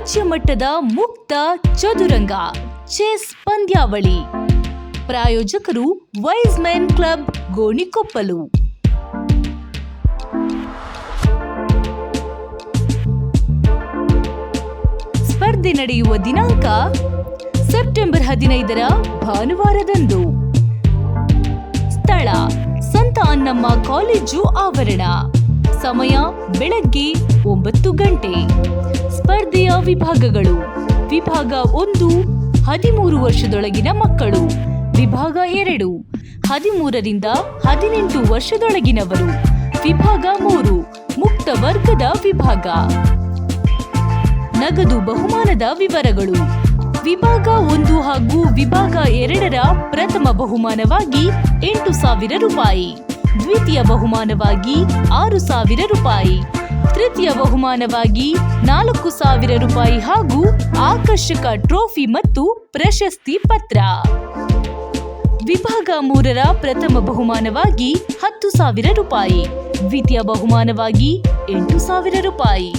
ರಾಜ್ಯ ಮಟ್ಟದ ಮುಕ್ತ ಚದುರಂಗ, ಚೆಸ್ ಪಂದ್ಯಾವಳಿ. ಪ್ರಾಯೋಜಕರು ವೈಸ್ ಮೆನ್ ಕ್ಲಬ್ ಗೋಣಿಕೊಪ್ಪಲು. ಸ್ಪರ್ಧೆ ನಡೆಯುವ ದಿನಾಂಕ ಸೆಪ್ಟೆಂಬರ್ ಹದಿನೈದರ ಭಾನುವಾರದಂದು. ಸ್ಥಳ ಸಂತ ಅನ್ನಮ್ಮ ಕಾಲೇಜು ಆವರಣ. ಸಮಯ ಬೆಳಗ್ಗೆ ಒಂಬತ್ತು ಗಂಟೆ. ಸ್ಪರ್ಧೆಯ ವಿಭಾಗಗಳು. ವಿಭಾಗ ಒಂದು, ಹದಿಮೂರು ವರ್ಷದೊಳಗಿನ ಮಕ್ಕಳು. ವಿಭಾಗ ಎರಡು, ಹದಿಮೂರರಿಂದ ಹದಿನೆಂಟು ವರ್ಷದೊಳಗಿನವರು. ವಿಭಾಗ ಮೂರು, ಮುಕ್ತ ವರ್ಗದ ವಿಭಾಗ. ನಗದು ಬಹುಮಾನದ ವಿವರಗಳು. ವಿಭಾಗ ಒಂದು ಹಾಗೂ ವಿಭಾಗ ಎರಡರ ಪ್ರಥಮ ಬಹುಮಾನವಾಗಿ ಎಂಟು ಸಾವಿರ ರೂಪಾಯಿ. ದ್ವಿತೀಯ ಬಹುಮಾನವಾಗಿ ಆರು ಸಾವಿರ ರೂಪಾಯಿ. ಬಹುಮಾನವಾಗಿ ನಾಲ್ಕು ಸಾವಿರ ರೂಪಾಯಿ ಹಾಗೂ ಆಕರ್ಷಕ ಟ್ರೋಫಿ ಮತ್ತು ಪ್ರಶಸ್ತಿ ಪತ್ರ. ವಿಭಾಗ ಮೂರರ ಪ್ರಥಮ ಬಹುಮಾನವಾಗಿ ಹತ್ತು ಸಾವಿರ ರೂಪಾಯಿ, ದ್ವಿತೀಯ ಬಹುಮಾನವಾಗಿ ಎಂಟು ಸಾವಿರ ರೂಪಾಯಿ,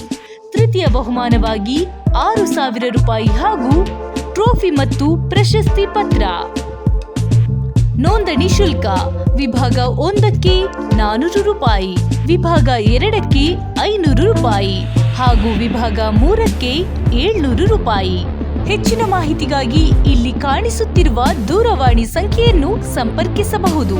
ತೃತೀಯ ಬಹುಮಾನವಾಗಿ ಆರು ಸಾವಿರ ರೂಪಾಯಿ ಹಾಗೂ ಟ್ರೋಫಿ ಮತ್ತು ಪ್ರಶಸ್ತಿ ಪತ್ರ. ನೋಂದಣಿ ಶುಲ್ಕ, ವಿಭಾಗ ಒಂದಕ್ಕೆ ನಾನೂರು ರೂಪಾಯಿ, ವಿಭಾಗ ಎರಡಕ್ಕೆ ರೂಪಾಯಿ ಹಾಗೂ ವಿಭಾಗ ಮೂರಕ್ಕೆ ಏಳ್ನೂರು ರೂಪಾಯಿ. ಹೆಚ್ಚಿನ ಮಾಹಿತಿಗಾಗಿ ಇಲ್ಲಿ ಕಾಣಿಸುತ್ತಿರುವ ದೂರವಾಣಿ ಸಂಖ್ಯೆಯನ್ನು ಸಂಪರ್ಕಿಸಬಹುದು.